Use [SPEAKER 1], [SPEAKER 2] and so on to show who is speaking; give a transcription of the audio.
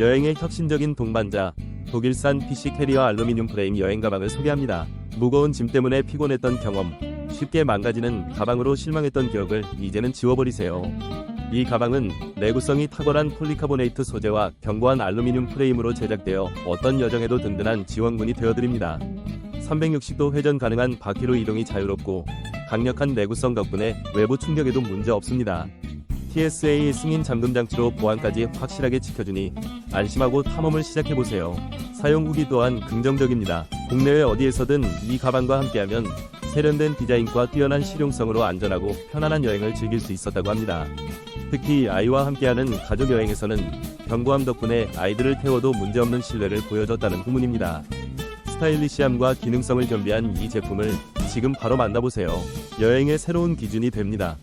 [SPEAKER 1] 여행의 혁신적인 동반자 독일산 PC 캐리어 알루미늄 프레임 여행 가방을 소개합니다. 무거운 짐 때문에 피곤했던 경험, 쉽게 망가지는 가방으로 실망했던 기억을 이제는 지워버리세요. 이 가방은 내구성이 탁월한 폴리카보네이트 소재와 견고한 알루미늄 프레임으로 제작되어 어떤 여정에도 든든한 지원군이 되어드립니다. 360도 회전 가능한 바퀴로 이동이 자유롭고 강력한 내구성 덕분에 외부 충격에도 문제 없습니다. TSA 승인 잠금 장치로 보안까지 확실하게 지켜주니 안심하고 탐험을 시작해보세요. 사용 후기 또한 긍정적입니다. 국내외 어디에서든 이 가방과 함께하면 세련된 디자인과 뛰어난 실용성으로 안전하고 편안한 여행을 즐길 수 있었다고 합니다. 특히 아이와 함께하는 가족 여행에서는 견고함 덕분에 아이들을 태워도 문제없는 신뢰를 보여줬다는 후문입니다. 스타일리시함과 기능성을 겸비한 이 제품을 지금 바로 만나보세요. 여행의 새로운 기준이 됩니다.